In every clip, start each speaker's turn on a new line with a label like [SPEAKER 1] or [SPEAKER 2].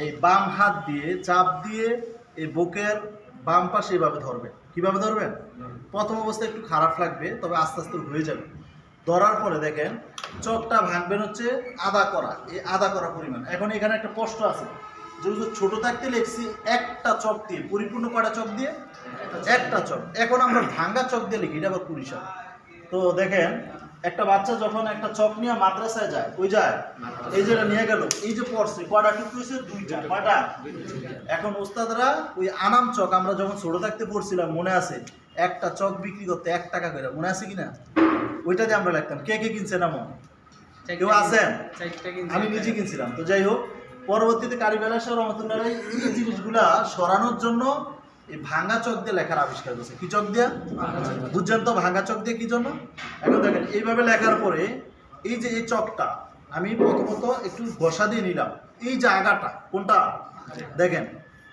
[SPEAKER 1] এই বাম হাত দিয়ে, চাপ দিয়ে এই বুকের বাম পাশে এভাবে ধরবেন। কীভাবে ধরবেন? প্রথম অবস্থায় একটু খারাপ লাগবে, তবে আস্তে আস্তে হয়ে যাবে। ধরার পরে দেখেন চকটা ভাঙবেন হচ্ছে আদা করা, এই আদা করা পরিমাণ। এখন এখানে একটা কষ্ট আছে যেহেতু ছোট থাকতে লিখছি, একটা চক দিয়ে, পরিপূর্ণ কয়টা চক দিয়ে? একটা চক। এখন আমরা ভাঙ্গা চক দিয়ে লিখি, এটা আবার সাল। তো দেখেন একটা বাচ্চা যখন একটা চক নিয়ে মাদ্রাসায় যায় ওই যায়? এই যেটা নিয়ে গেল এই যে পড়ছে কটা টুকরো হয়েছে? দুইটা কয়টা? এখন ওস্তাদরা ওই আনাম চক আমরা যখন ছোট থাকতে পড়ছিলাম মনে আছে একটা চক বিক্রি করতে এক টাকা করে মনে আছে কিনা? ওইটা দিয়ে আমরা লিখতাম কে কে কিনছে না মন? কেউ আছেন আমি নিজে কিনছিলাম তো যাই হোক পরবর্তীতে কারিবেলা সহ রহমতুল্লাহ এই জিনিসগুলা সরানোর জন্য এই ভাঙা চক দিয়ে লেখার আবিষ্কার করছে। কি চক দিয়ে? বুঝছেন তো? ভাঙা চক দিয়ে কি জন্য? এখন দেখেন, এইভাবে লেখার পরে এই যে এই চকটা, আমি প্রথমত একটু বসা দিয়ে নিলাম। এই যে আগাটা, কোনটা? দেখেন,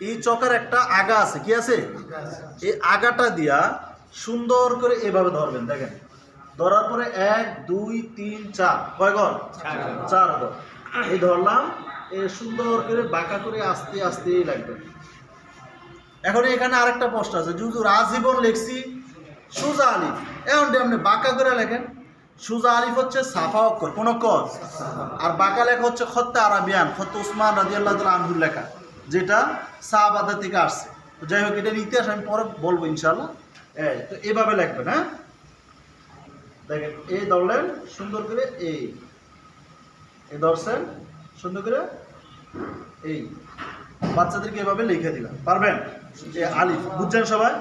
[SPEAKER 1] এই চকের একটা আগা আছে। কি আছে? এই আগাটা দিয়া সুন্দর করে এভাবে ধরবেন, দেখেন। ধরার পরে এক, দুই, তিন, চার। কয় ঘর? চার ঘর। এই ধরলাম, এ সুন্দর করে বাঁকা করে আস্তে আস্তে লাগবে। এখন এখানে আরেকটা প্রশ্ন আছে। জুজুর আজীবন লেখছি সুজা আলিফ। এখন আপনি বাঁকা করে লেখেন, সুজা আলিফ হচ্ছে সাফা অক্ষর, কোন অক্ষর আর বাঁকা লেখা হচ্ছে খত্তা আরাবিয়ান, খত্ত উসমান রাজি আল্লাহ আনহুর লেখা, যেটা শাহবাদা থেকে আসছে। তো যাই হোক, এটার ইতিহাস আমি পরে বলব ইনশাল্লাহ তো এভাবে লিখবেন হ্যাঁ? দেখেন এই ধরলেন, সুন্দর করে এই। এই ধরছেন, সুন্দর করে এই। বাচ্চাদেরকে এভাবে লিখে দিলাম। পারবেন? যে আলিফ বুঝছেন সবাই?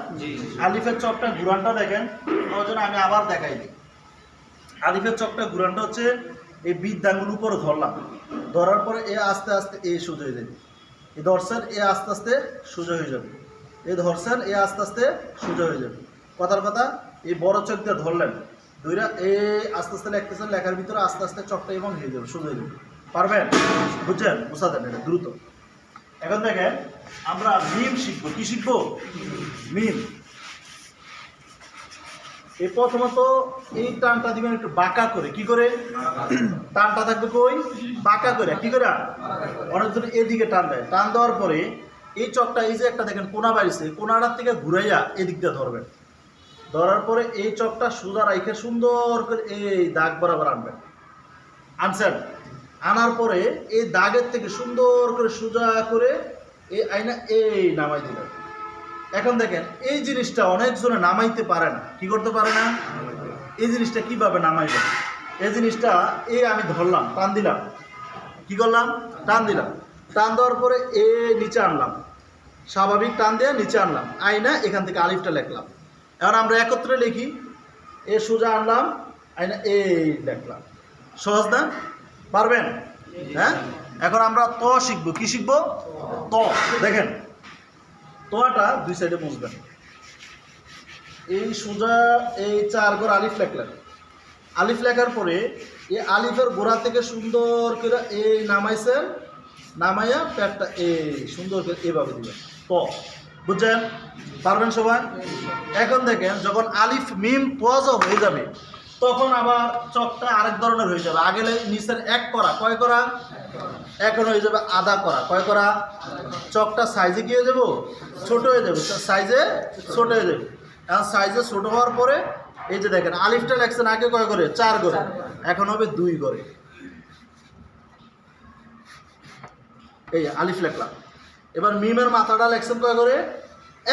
[SPEAKER 1] আলিফের চকটা ঘুরানটা দেখেন। ওই জন্য আমি আবার দেখাই দিই। আলিফের চকটা ঘুরানটা হচ্ছে এই বিদ্যাঙ্গুল উপরে ধরলাম। ধরার পরে এ আস্তে আস্তে এ সোজা হয়ে যাবে। এই ধরছেন এ আস্তে আস্তে সোজা হয়ে যাবে। এই ধরছেন এ আস্তে আস্তে সোজা হয়ে যাবে। কথার কথা এই বড় চক দিয়ে ধরলেন দুইটা এ আস্তে আস্তে লিখতেছেন লেখার ভিতরে আস্তে আস্তে চকটা এবং হয়ে যাবে সোজা হয়ে যাবে। পারবেন? বুঝছেন? বুঝা দেন এটা দ্রুত। এখন দেখেন, আমরা মিম শিখব। কি শিখব? মিম। এই প্রথমত এই টানটা দিবেন একটু বাঁকা করে। কি করে? টানটা থাকবে কই? বাঁকা করে। কি করে? অনেক অনেকজন এদিকে টান দেয়। টান দেওয়ার পরে এই চকটা, এই যে একটা দেখেন, কোনা বাড়িছে কোনাটার থেকে ঘুরাইয়া এদিক দিয়ে ধরবেন। ধরার পরে এই চকটা সোজা রাইখে সুন্দর করে এই দাগ বরাবর আনবেন। আনছেন? আনার পরে এই দাগের থেকে সুন্দর করে সোজা করে এই আইনা এই নামাই দিলেন। এখন দেখেন, এই জিনিসটা অনেকজনে নামাইতে পারে না। কি করতে পারে না? এই জিনিসটা কীভাবে নামাইবেন এই জিনিসটা এই আমি ধরলাম, টান দিলাম। কি করলাম? টান দিলাম। টান দেওয়ার পরে এ নিচে আনলাম। স্বাভাবিক টান দিয়ে নিচে আনলাম। আইনা এখান থেকে আলিফটা লিখলাম। এখন আমরা একত্রে লিখি, এ সোজা আনলাম আইনা এই লিখলাম। সহজ না? পারবেন? হ্যাঁ? এখন আমরা ত শিখব। কি শিখব? ত। দেখেন তোয়াটা দুই সাইডে মুছবেন। এই সোজা এই চার ঘর আলিফ লেখলেন। আলিফ লেখার পরে এই আলিফের গোড়া থেকে সুন্দর করে এই নামাইছেন, নামাইয়া প্যাটটা এই সুন্দর করে এভাবে দিবেন। ত। বুঝছেন? পারবেন সবাই? এখন দেখেন, যখন আলিফ, মিম তোয়াজ হয়ে যাবে তখন আবার চকটা আরেক ধরনের হয়ে যাবে। আগে নিচের এক করা কয় করা? এখন হয়ে যাবে আদা করা। কয় করা? চকটা সাইজে কি হয়ে যাব? ছোট হয়ে যাবে। সাইজে ছোট হয়ে যাবে। এখন সাইজে ছোট হওয়ার পরে এই যে দেখেন আলিফটা লেখছেন আগে কয় করে? চার করে। এখন হবে দুই করে। এই আলিফ লেখলাম। এবার মিমের মাথাটা লেখছেন কয় করে?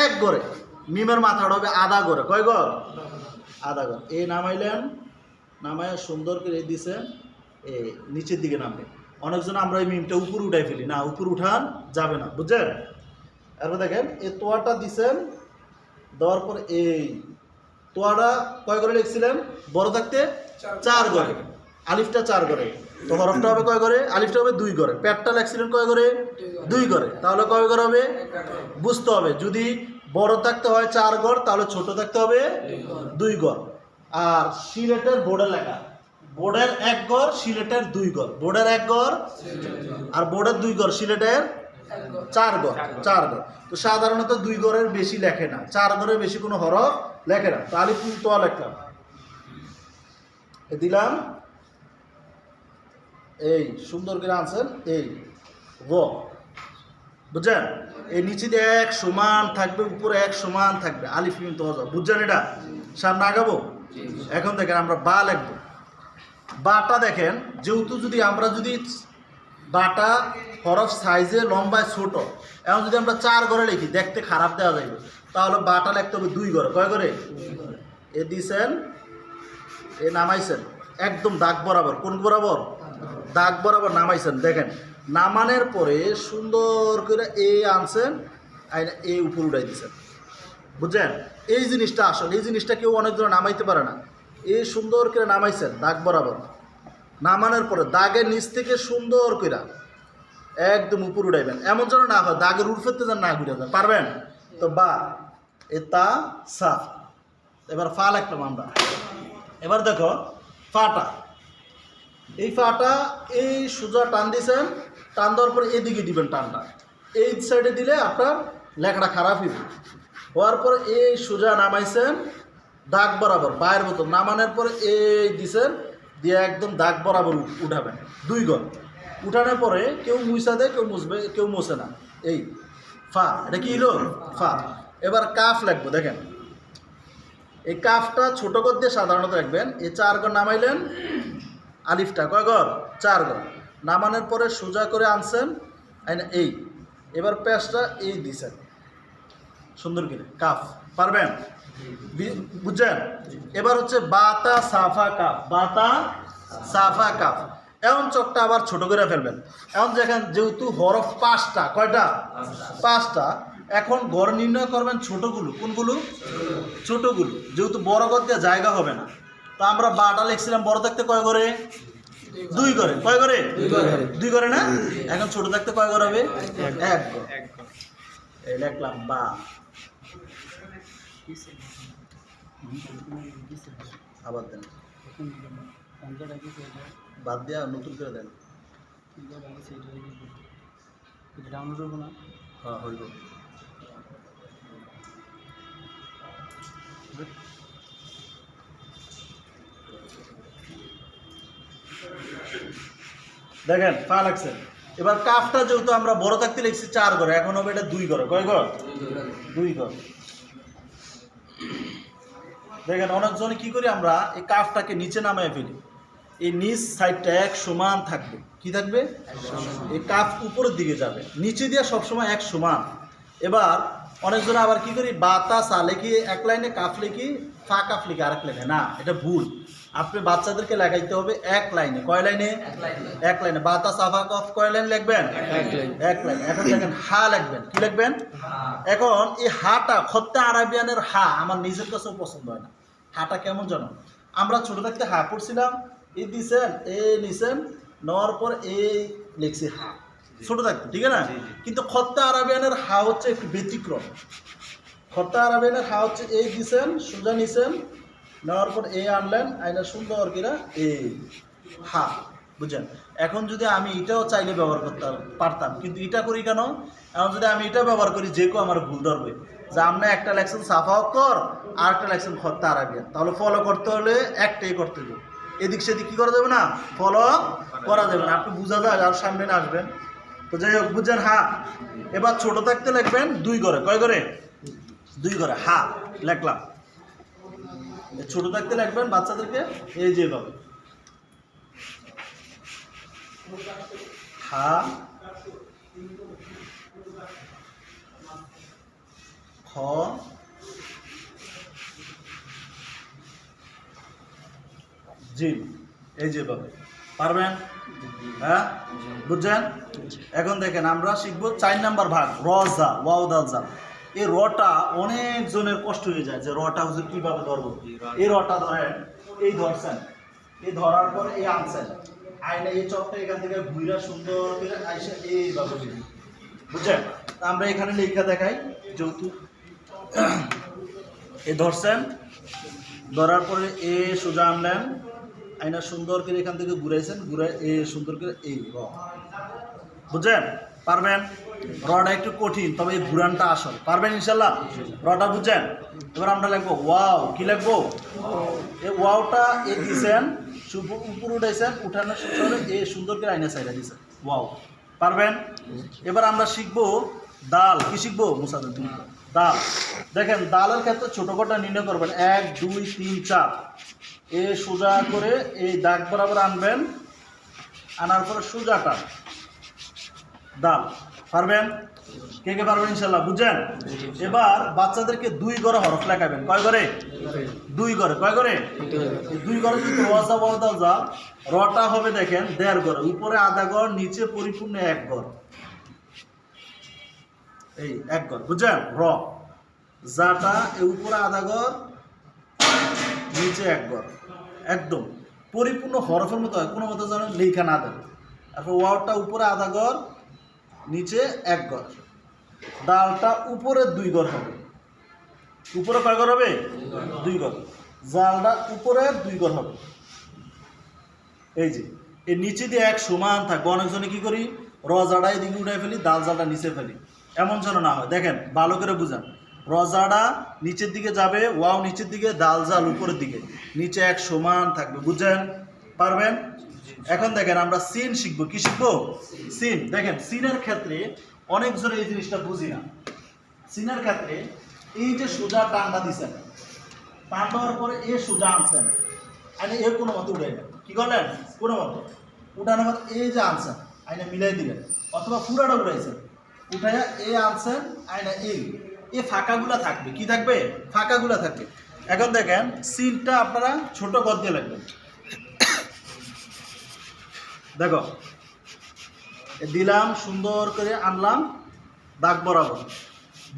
[SPEAKER 1] এক করে। মিমের মাথাটা হবে আধা করে। কয় গর আধা ঘর। এই নামাইলেন নামায় সুন্দর করে দিছেন এ নিচের দিকে নামবে। অনেকজন আমরা এই মিমটা উপর উঠাই ফেলি। না উপর উঠান যাবে না বুঝছেন? এরপর দেখেন এই তোয়াটা দিছেন দেওয়ার পর এই তোয়াটা কয় করে লিখছিলেন? বড় থাকতে চার করে আলিফটা চার করে তো হরফটা হবে কয় করে আলিফটা হবে দুই করে প্যাটটা লেখছিলেন কয় করে দুই করে তাহলে কয় করে হবে? বুঝতে হবে। যদি বড় থাকতে হয় চার গড় তাহলে ছোট থাকতে হবে দুই গড়। আর সিলেটের বোর্ডে লেখা। বোর্ডের এক গড় সিলেটের দুই গড়। বোর্ডের এক গড় আর বোর্ডের দুই গড় সিলেটের চার গড় চার গড়। তো সাধারণত দুই গড়ের বেশি লেখে না। চার গড়ের বেশি কোনো হরফ লেখে না। তো আলিফ তোয়া লেখলাম দিলাম। এই সুন্দর করে আনছেন। এই বুঝছেন? এই নিচে এক সমান থাকবে উপরে এক সমান থাকবে। আলিফ মিম তো বুঝছেন এটা? সামনে আগাবো? এখন দেখেন আমরা বা লিখব। বাটা দেখেন যেহেতু যদি আমরা যদি বাটা হরফ সাইজে লম্বায় ছোট এখন যদি আমরা চার ঘরে লিখি দেখতে খারাপ দেওয়া যাবে তাহলে বাটা লিখতে হবে দুই ঘরে। কয় ঘরে? এ দিছেন এ নামাইছেন। একদম দাগ বরাবর। কোন বরাবর? দাগ বরাবর নামাইছেন। দেখেন। নামানোর পরে সুন্দর করে এ আনছেন আইনা এ উপর উঠাই দিছেন বুঝছেন? এই জিনিসটা আসল, এই জিনিসটা কেউ অনেক অনেকজন নামাইতে পারে না। এই সুন্দর করে নামাইছেন, দাগ বরাবর। নামানোর পরে দাগের নিচ থেকে সুন্দর করে একদম উপর উঠাইবেন। এমন যেন না হয়, দাগের উর্ফেতে যেন না ঘুরে যায়। পারবেন? তো বা, এ তা, সা। এবার ফা লাগলাম আমরা এবার দেখো, ফাটা। এই ফাটা, এই সোজা টান দিয়েছেন টান দেওয়ার পরে এদিকে দিবেন টানটা। এই সাইডে দিলে আপনার লেখাটা খারাপ হইবে। হওয়ার পরে এই সোজা নামাইছেন দাগ বরাবর বাইরের মতো। নামানোর পরে এই দিছেন দিয়ে একদম দাগ বরাবর উঠাবেন। দুই গল উঠানোর পরে কেউ মুইসা দেয়, কেউ মুছবে কেউ মোছে না। এই, ফা, এটা কি হলো? ফা। এবার কাফ লাগবে, দেখেন। এই কাফটা ছোটো কর দিয়ে সাধারণত রাখবেন। এই চার ঘর নামাইলেন আলিফটা। কয় ঘর চার ঘর নামানোর পরে সোজা করে আনছেন এই। এবার পেঁচটা এই দিছেন। সুন্দর করে, কাফ, পারবেন? বুঝছেন? এবার হচ্ছে বাতা সাফা কাফ, বাতা সাফা কাফ। এমন চকটা আবার ছোট করে ফেলবেন। এখন দেখেন যেহেতু হরফ পাঁচটা, কয়টা? পাঁচটা। এখন গড় নির্ণয় করবেন ছোটগুলো। কোনগুলো? ছোটগুলো। যেহেতু বড় দিয়ে জায়গা হবে না। তো আমরা বাটা লিখছিলাম, বড় থাকতে কয় করে দুই করে কয় করে দুই করে না? এখন ছোট থাকতে কয় করে হবে? এক লিখলাম বা। আবার দেন। বাদ দিয়া নতুন করে দেন।
[SPEAKER 2] ডাউনলোড করব না
[SPEAKER 1] হ্যাঁ হইব। দেখেন, পা লাগছে। এবার কাফটা যেহেতু আমরা বড় থাকতে লিখছি, চার ঘরে। এখন হবে এটা দুই ঘরে। কয় ঘর? দুই ঘর। দেখেন অনেকজন কি করি আমরা, এই কাফটাকে নিচে নামায় ফেলি। এই নিচ সাইডটা এক সমান থাকবে। কি থাকবে? এই কাফ উপরের দিকে যাবে। নিচে দিয়ে সবসময় এক সমান। এবার অনেকজন আবার কি করি? বাতাস সা লেখি, এক লাইনে কাফ লিখি, ফা কাফ লিখি, আরেক লাইনে। না, এটা ভুল। আপনি বাচ্চাদেরকে লেখাইতে হবে এক লাইনে। কয় লাইনে? এক লাইনে। বাতা সাফা কফ কয় লাইন লিখবেন?
[SPEAKER 2] এক লাইন।
[SPEAKER 1] এক লাইন। এখন দেখেন হা লিখবেন। কি লিখবেন? এখন এই হাটা খত্তা আরাবিয়ানের হা আমার নিজের কাছেও পছন্দ হয় না। হাটা কেমন জানো আমরা ছোট থাকতে হা পড়ছিলাম এই দিছেন এ নিছেন নেওয়ার পর এই লিখছি হা। ছোট থাকতে ঠিক আছে না কিন্তু খত্তা আরাবিয়ানের হা হচ্ছে একটু ব্যতিক্রম। খত্তা আরাবিয়ানের হা হচ্ছে এই দিছেন সোজা নিছেন নেওয়ার পর এ আনলেন, আইনা সুন্দর কিনা এ হা, বুঝছেন? এখন যদি আমি এটাও চাইলে ব্যবহার করতে পারতাম, কিন্তু এটা করি কেন? এখন যদি আমি এটা ব্যবহার করি, যে কেউ আমার ভুল ধরবে। যে আমরা একটা লেকশন সাফা কর, আর একটা লেকশন খত্তা আরাবিয়া তাহলে ফলো করতে হলে একটাই করতে হবে। এদিক সেদিক কী করা যাবে না? ফলো করা যাবে না। আপনি বোঝা যায় আর সামনে আসবেন। তো যাই হোক, বুঝছেন? হা। এবার ছোট থাকতে লিখবেন দুই করে। কয় করে? দুই করে। হা, লেখলাম। ছোট থাকতে লিখবেন বাচ্চাদেরকে এই যেভাবে হা খ। জিম এই যেভাবে পারবেন? হ্যাঁ? বুঝছেন? এখন দেখেন আমরা শিখব চার নাম্বার ভাগ রজা ওয়াও দাল জা। এই রটা অনেক জনের কষ্ট হয়ে যায় যে রটা হুজুর কীভাবে ধরবো? এই রটা ধরেন, এই ধরছেন। এই ধরার পর এই আনছেন। আইনা এই চকটা এখান থেকে ঘুরা সুন্দর করে আইসা এইভাবে। বুঝছেন? আমরা এখানে লেখা দেখাই যেহেতু এ ধরছেন। ধরার পরে এ সোজা আনলেন। আইনা সুন্দর করে এখান থেকে ঘুরাইছেন ঘুরে এ সুন্দর করে এই বুঝছেন? পারবেন? রটা একটু কঠিন, তবে এই ঘুরানটা আসল। পারবেন ইনশাল্লাহ? রটা বুঝছেন? এবার আমরা লিখব, ওয়াও কি লিখব? এই ওয়াওটা এ সুপ- উপর উঠাইছেন উঠানোর সুন্দর এ সুন্দর করে আইনা সাইডা দিছেন। ওয়াও পারবেন? এবার আমরা শিখব দাল। কি শিখব? মুসাদের দাল। দেখেন, দালের ক্ষেত্রে ছোটো কটা নির্ণয় করবেন। এক, দুই, তিন, চার। এ সোজা করে এই দাগ বরাবর আনবেন, আনার পরে সোজাটা। দাল পারবেন? কে কে পারবেন ইনশাল্লাহ? বুঝছেন? এবার বাচ্চাদেরকে দুই ঘরে হরফ লেখাবেন। কয় ঘরে? দুই ঘরে। কয় এই দুই ঘরে যদি রজা বলদাল যা রটা হবে দেখেন, দেড় ঘর। উপরে আধা ঘর, নিচে পরিপূর্ণ এক ঘর। এই এক ঘর। বুঝছেন? র। যাটা উপরে আধা ঘর, নিচে এক ঘর। একদম। পরিপূর্ণ হরফের মতো হয়। কোনো মতো যেন লেখা না দেয় তারপর ওয়ারটা উপরে আধা ঘর নিচে এক ঘর। ডালটা উপরে দুই ঘর হবে। উপরে কয় ঘর হবে? দুই ঘর। জালটা উপরে দুই ঘর হবে। এই যে এই নিচে দিয়ে এক সমান থাকবে। অনেকজনে কি করি? রজাটা এদিকে উঠে ফেলি, ডাল জালটা নিচে ফেলি। এমন যেন না হয়। দেখেন, ভালো করে বুঝান। রজাটা নিচের দিকে যাবে, ওয়াও নিচের দিকে, ডাল জাল উপরের দিকে। নিচে এক সমান থাকবে। বুঝছেন? পারবেন? এখন দেখেন আমরা সিন শিখব, কি শিখব? সিন দেখেন সিনের ক্ষেত্রে অনেকজনে এই জিনিসটা বুঝি না। সিনের ক্ষেত্রে এই যে সোজা টান্ডা দিছেন, টান দেওয়ার পরে এ সোজা আনছেন, আইনে এ কোনো মতে উঠে কি করলেন? কোনো মতে। উঠানোর পর এই যে আনছেন, আইনে মিলাই দিলেন। অথবা পুরাটা উঠাইছেন। উঠাইয়া এ আনছেন, আইনা এই এ ফাঁকাগুলা থাকবে। কি থাকবে? ফাঁকাগুলা থাকবে। এখন দেখেন সিনটা আপনারা ছোট গদ দিয়ে লাগবেন দেখো দিলাম, সুন্দর করে আনলাম, দাগ বরাবর।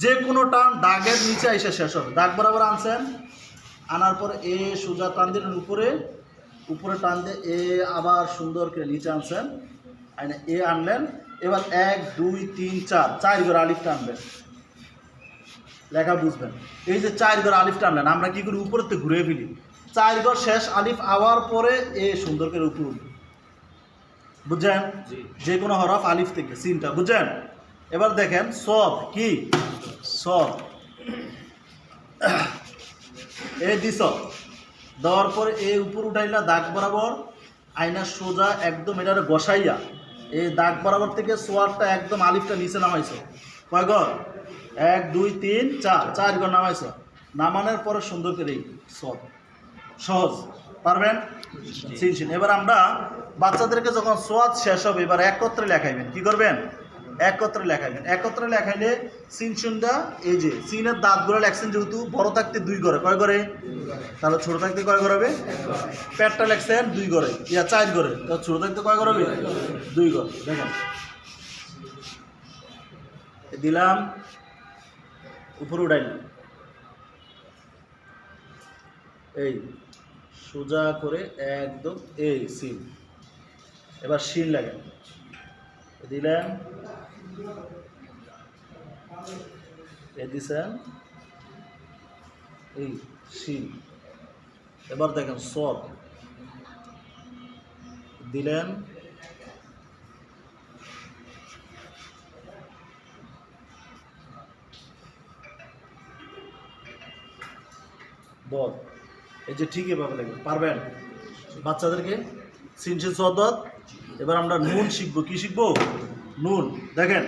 [SPEAKER 1] যে কোনো টান দাগের নিচে এসে শেষ হবে। দাগ বরাবর আনছেন, আনার পর এ সোজা টান দিলেন উপরে উপরে টান দিয়ে এ আবার সুন্দর করে নিচে আনছেন। আইনা এ আনলেন, এবার এক, দুই, তিন, চার চার ঘর আলিফ টানবেন লেখা বুঝবেন। এই যে চার ঘর আলিফ টানলেন আমরা কি করি উপরেতে ঘুরে ফেলি? চার ঘর শেষ আলিফ আওয়ার পরে এ সুন্দর করে উপরে বুঝছেন যে কোনো হরফ আলিফ থেকে সিনটা বুঝছেন এবার দেখেন সব কি? সব। এ দিস দেওয়ার পরে এ উপর উঠাইলা দাগ বরাবর আয়না সোজা একদম এটারে বসাইয়া এই দাগ বরাবর থেকে সোয়ারটা একদম আলিফটা নিচে নামাইছো। কয় ঘর? এক দুই তিন চার। চার ঘর নামাইছো। নামানোর পরে সুন্দর করে সব। সহজ। পারবেন? সিন সিন এবার আমরা বাচ্চাদেরকে যখন সোয়াদ শেষ হবে, এবার একত্রে লেখাইবেন। কি করবেন? একত্রে লেখাইবেন। একত্রে লেখাইলে সিন সিনটা এই যে সিনের দাঁতগুলো লেখছেন যেহেতু, বড় থাকতে দুই ঘরে। কয় ঘরে? তাহলে ছোট থাকতে কয় ঘর হবে? পেটটা লেখছেন দুই ঘরে। ইয়া, চার ঘরে। তো ছোট থাকতে কয় ঘর হবে? দুই ঘর। দেখেন। দিলাম, উপরে উঠাইলাম। এই, সোজা করে একদম এই সিন। এবার শিন লাগেন দিলেন এ দিছেন। এই শিন এবার দেখেন সব। দিলেন। বল। এই যে ঠিক এভাবে লাগবে পারবেন? বাচ্চাদেরকে? সিনসিন সদত এবার আমরা নুন শিখব। কি শিখব? নুন। দেখেন,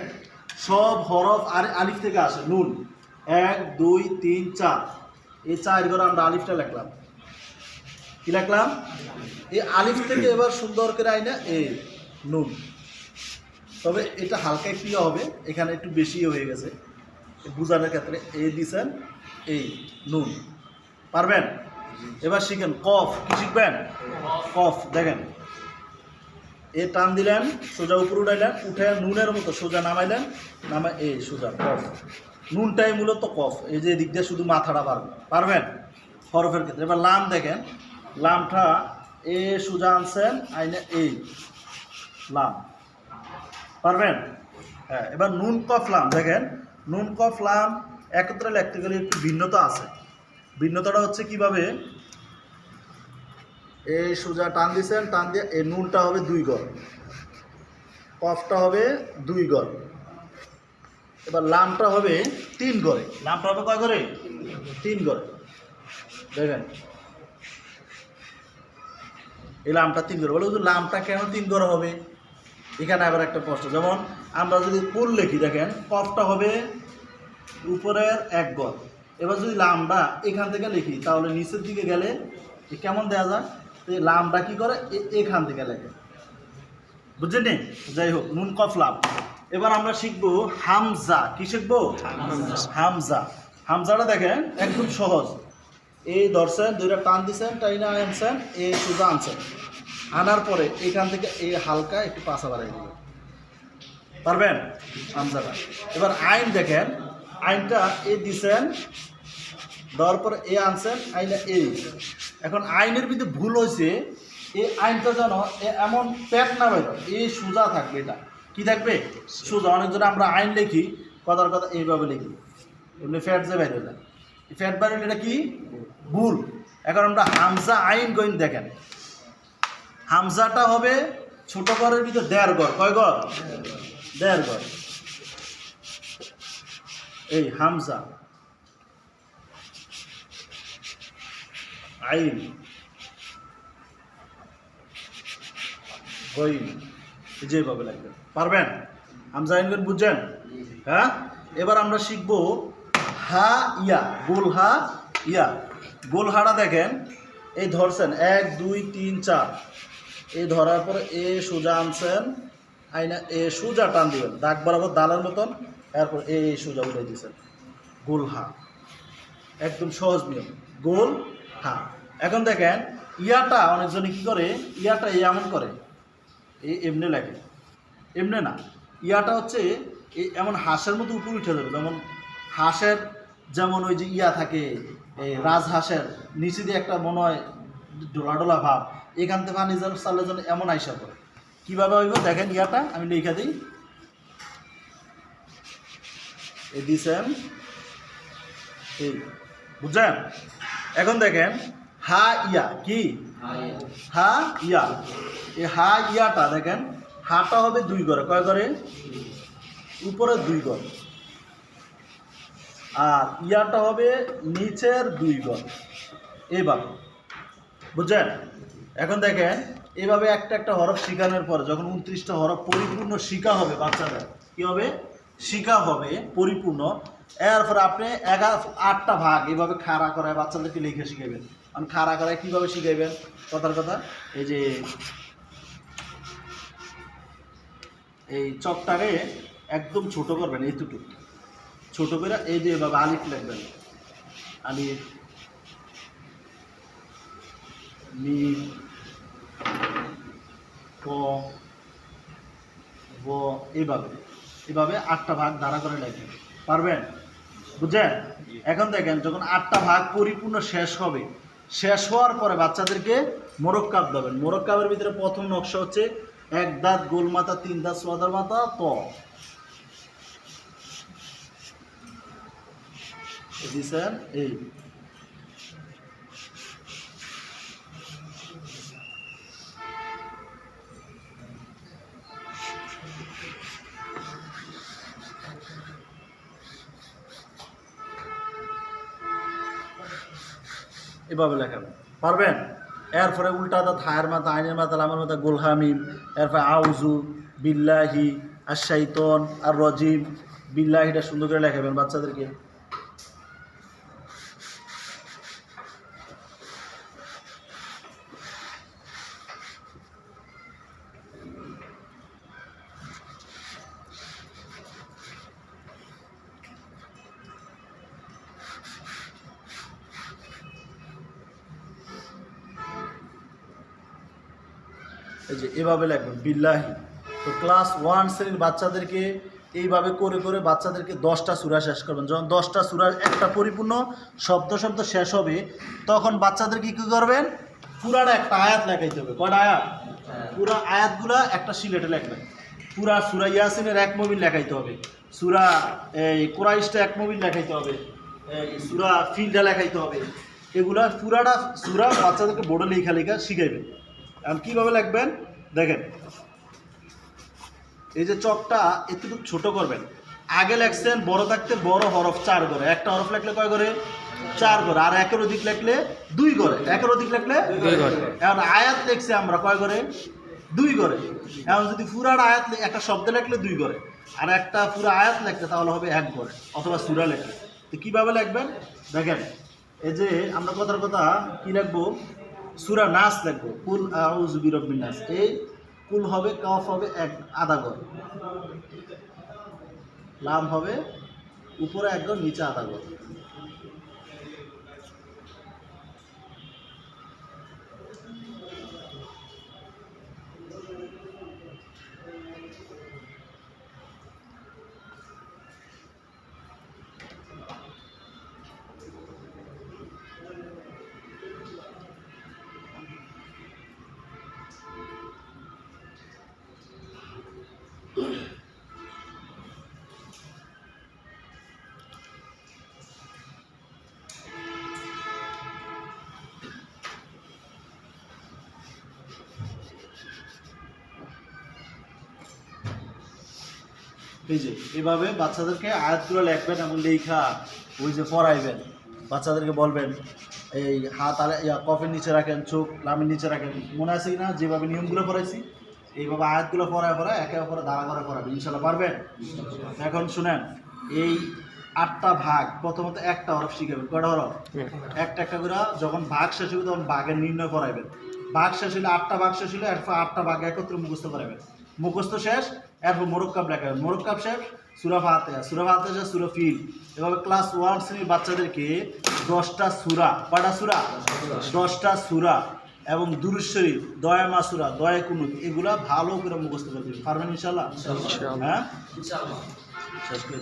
[SPEAKER 1] সব হরফ আর আলিফ থেকে আসে, নুন। এক, দুই, তিন, চার। এই চার ঘরে আমরা আলিফটা লিখলাম। কি লিখলাম? এই আলিফ থেকে এবার সুন্দর করে আইনা এই নুন। তবে এটা হালকা একটু ইয়ে হবে, এখানে একটু বেশি হয়ে গেছে। বুঝানোর ক্ষেত্রে এ দিছেন, এই, নুন। পারবেন? এবার শিখেন, কফ। কি শিখবেন? কফ। দেখেন এ টান দিলেন, সোজা উপর উঠাইলেন, উঠে নুনের মতো সোজা নামাইলেন নামা এই সোজা, কফ। নুনটাই মূলত কফ, এই যে এদিক দিয়ে শুধু মাথাটা পারবেন পারবেন? হরফের ক্ষেত্রে। এবার লাম দেখেন। লামটা এ সোজা আনছেন, আইনে এই, লাম। পারবেন? হ্যাঁ এবার নুন, কফ, লাম। দেখেন, নুন, কফ, লাম, একত্রে লিখতে গেলে একটু ভিন্নতা আছে। ভিন্নতাটা হচ্ছে কীভাবে? এই সোজা টান দিয়েছেন টান দিয়ে এই নুনটা হবে দুই গল। কফটা হবে দুই গল। এবার লামটা হবে তিন গড়ে লামটা হবে কয় গড়ে তিন গড়ে দেখেন। এই লামটা তিন গড়ে বলে লামটা কেন তিন গড়ে হবে? এখানে আবার একটা প্রশ্ন। যেমন আমরা যদি কুল লিখি দেখেন কফটা হবে উপরের এক গজ এবার যদি লামটা এখান থেকে লিখি তাহলে নিচের দিকে গেলে কেমন দেওয়া যায়? এই লামটা কি করে? এ- এখান থেকে লেখে। বুঝছেন নি? যাই হোক, নুন, কফ, লাম। এবার আমরা শিখব হামজা। কি শিখব? হামজা। হামজাটা দেখেন, একদম সহজ। এই ধরছেন, দুইটা টান দিছেন, টাইনা আনছেন এই সোজা আনছেন। আনার পরে এখান থেকে এই হালকা একটু পাশা বাড়াই দিবেন। পারবেন? হামজাটা। এবার আইন দেখেন, আইনটা এ দিছেন, দেওয়ার পরে এ আনছেন আইনটা এই এখন আইনের ভিতরে ভুল হয়েছে, এই আইনটা যেন এমন প্যাট না বের এই সোজা থাকবে এটা। কি থাকবে? সোজা। অনেকজন আমরা আইন লিখি, কথার কথা এইভাবে লিখি। এমনি ফ্যাট যে বাইরে যায়। ফ্যাট বাইরে এটা কি? ভুল। এখন আমরা হামজা আইন গইন দেখেন। হামজাটা হবে ছোট ঘরের ভিতরে দেড় ঘর। কয় ঘর? দেড় ঘর। এই হামজা। আইন গইন যেভাবে লাগবে। পারবেন? হামজা আইন গইন বুঝছেন? হ্যাঁ? এবার আমরা শিখব হা ইয়া, গোল হা ইয়া। গোল হাটা দেখেন। এই ধরছেন। এক, দুই, তিন, চার। এই ধরার পরে এ সোজা আনছেন। আইনা এ সোজা টান দিবেন। দাগ বরাবর দালের মতন। এরপর এ সোজা উঠে দিয়েছেন। গোল হা। একদম সহজ নিয়ম। গোল হা। এখন দেখেন, ইয়াটা অনেকজনে কি করে? ইয়াটা এমন করে। এই এমনি লাগে। এমনি না। ইয়াটা হচ্ছে এই এমন হাঁসের মতো উপর উঠে যাবে। যেমন হাঁসের যেমন ওই যে ইয়া থাকে এই রাজহাঁসের, নিচে দিয়ে একটা মনে হয় ডোলা ডোলা ভাব, এখান থেকে পানি যেন চালের জন্য এমন আইসা করে কীভাবে হইব? দেখেন ইয়াটা, আমি লিখে দিই। এই দিছেন, এই, বুঝছেন? এখন দেখেন হা ইয়া কি? হা ইয়া এই হা ইয়াটা দেখেন, হাটা হবে দুই ঘরে কয় ঘরে উপরে দুই ঘর আর ইয়াটা হবে নিচের দুই ঘর এইভাবে বুঝছেন? এখন দেখেন, এভাবে একটা একটা হরফ শিখানোর পরে যখন উনত্রিশটা হরফ পরিপূর্ণ শিখা হবে বাচ্চাদের কি হবে? শিখা হবে পরিপূর্ণ। এরপর আপনি এগারো, আটটা ভাগ এভাবে খাড়া করায় বাচ্চাদেরকে লিখে শিখাবেন কারণ খাড়া করায় কীভাবে শিখাইবেন? কথার কথা? এই যে এই চকটারে একদম ছোট করবেন এইটুকু ছোট করে এই যে এভাবে আলিফ লিখবেন আলিফ মিম ক ব এইভাবে এভাবে আটটা ভাগ দাঁড়া করে লেখেন। পারবেন? বুঝছেন? এখন দেখেন যখন আটটা ভাগ পরিপূর্ণ শেষ হবে শেষ হওয়ার পরে বাচ্চাদেরকে মোরগ কাপ দেবেন। মোরগ কাপের ভিতরে প্রথম নকশা হচ্ছে এক দাঁত গোল মাথা, তিন দাঁত সোয়াদার মাথা, ত। স্যার, এই। এভাবে লেখাবেন পারবেন? এরপরে উল্টা তা থায়ের মাথা, আইনের মাথা আমার মাথা গোলহামিম এরপরে আউজু বিল্লাহি আর শাইতন আর রজিম বিল্লাহিটা সুন্দর করে লেখাবেন বাচ্চাদেরকে। এই যে এভাবে লিখবেন, বিল্লাহি। তো ক্লাস ওয়ান শ্রেণির বাচ্চাদেরকে এইভাবে করে করে বাচ্চাদেরকে দশটা সুরা শেষ করবেন। যখন দশটা সুরার একটা পরিপূর্ণ শব্দ শব্দ শেষ হবে, তখন বাচ্চাদেরকে কী করবেন? পুরাটা একটা আয়াত লেখাইতে হবে। কয়টা আয়াত? পুরা আয়াতগুলা একটা সিলেটে লেখবেন। পুরা সুরা ইয়াসিনের এক মোবিল লেখাইতে হবে। সুরা, এই কোরাইশটা এক মোবিল লেখাইতে হবে। সুরা ফিল্ডা লেখাইতে হবে। এগুলা পুরাটা সুরা বাচ্চাদেরকে বোর্ডে লেখা লেখা শিখাইবেন। এখন কীভাবে লিখবেন দেখেন। এই যে চকটা একটু ছোট করবেন। আগে লেখছেন বড় থাকতে বড় হরফ চার করে। একটা হরফ লেখলে কয় করে? চার করে। আর একের অধিক লেখলে দুই করে। একের অধিক লেখলে। এখন আয়াত লিখছে আমরা কয় করে? দুই করে। এখন যদি পুরার আয়াত একটা শব্দ লেখলে দুই করে। আর একটা পুরো আয়াত লেখতে তাহলে হবে এক করে অথবা সুরা লেখলে তো কীভাবে লিখবেন দেখেন। এই যে আমরা কথার কথা কি লিখব সুরা নাস দেখব। কুল আউজ বিরব্বিন নাস। এই কুল হবে, কফ হবে এক, আধা গর লাম হবে উপরে এক গর নিচে আধা গর এই যে, এভাবে বাচ্চাদেরকে আয়াতগুলো লিখবেন এবং লেখা, ওই যে পড়াইবেন। বাচ্চাদেরকে বলবেন, এই হাত আলে কফের নিচে রাখেন, চোখ লামের নিচে রাখেন। মনে আছে না? যেভাবে নিয়মগুলো পড়াইছি, এইভাবে আয়াতগুলো পড়ায় পড়ায় একে অপরে দাঁড়া করে পড়াবেন ইনশাল্লাহ পারবেন? এখন শুনেন, এই আটটা ভাগ, প্রথমত একটা হরফ শিখাবেন। কয়টা হরফ? একটা একটা করে, যখন ভাগ শেষ হবে তখন ভাগের নির্ণয় করাইবেন ভাগ শেষ হলে আটটা ভাগ শেষ হলে আটটা ভাগ একত্রে মুখস্থ করাবেন মুখস্থ শেষ এরপর মোরক্কাব লেখা মোরক্কাব শেষ সুরা ফাতে সুরা ফাতে শেষ সুরা ফিল। এভাবে ক্লাস ওয়ান শ্রেণির বাচ্চাদেরকে দশটা সুরা কটা সুরা? দশটা সুরা এবং দুরুশ্বরী দয়া মাসুরা দয়া কুনুত এগুলা ভালো করে মুখস্থ করে দেবে পারবেন ইনশাল্লাহ হ্যাঁ? শেষ করে